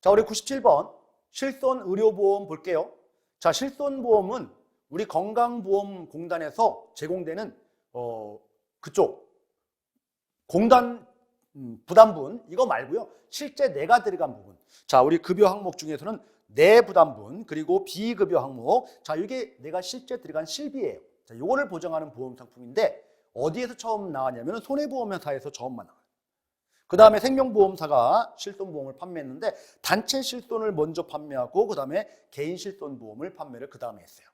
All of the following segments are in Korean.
자, 우리 97번 실손 의료보험 볼게요. 자, 실손보험은 우리 건강보험공단에서 제공되는 어, 그쪽 공단 음, 부담분 이거 말고요. 실제 내가 들어간 부분. 자, 우리 급여 항목 중에서는 내 부담분 그리고 비급여 항목. 자, 이게 내가 실제 들어간 실비예요. 자, 요거를 보장하는 보험 상품인데 어디에서 처음 나왔냐면 손해보험회사에서 처음 나와요. 그 다음에 생명보험사가 실손보험을 판매했는데 단체 실손을 먼저 판매하고 그 다음에 개인 실손보험을 판매를 그 다음에 했어요.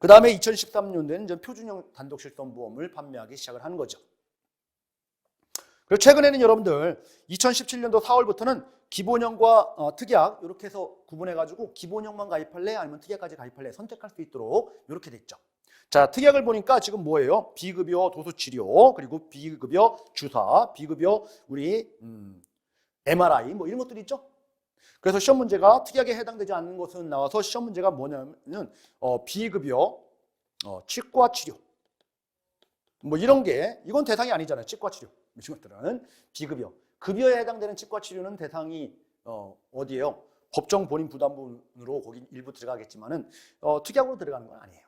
그 다음에 2013년도에는 이제 표준형 단독 실손보험을 판매하기 시작을 하는 거죠. 그리고 최근에는 여러분들 2017년도 4월부터는 기본형과 어, 특약 이렇게 해서 구분해가지고 기본형만 가입할래 아니면 특약까지 가입할래 선택할 수 있도록 이렇게 됐죠. 자, 특약을 보니까 지금 뭐예요? 비급여 도수치료, 그리고 비급여 주사, 비급여 우리 음, MRI 뭐 이런 것들이 있죠. 그래서 시험 문제가 특약에 해당되지 않는 것은 나와서 시험 문제가 뭐냐면 어, 비급여 어, 치과 치료 뭐 이런 게 이건 대상이 아니잖아요. 치과 치료 이런 것들은 비급여 급여에 해당되는 치과 치료는 대상이 어, 어디예요? 법정 본인 부담분으로 거기 일부 들어가겠지만은 어, 특약으로 들어가는 건 아니에요.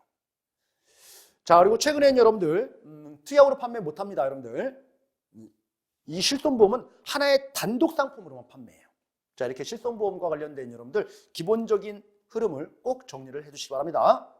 자 그리고 최근엔 여러분들 음, 특약으로 판매 못 합니다 여러분들. 음, 이 실손보험은 하나의 단독 상품으로만 판매해요. 자 이렇게 실손보험과 관련된 여러분들 기본적인 흐름을 꼭 정리를 해 주시기 바랍니다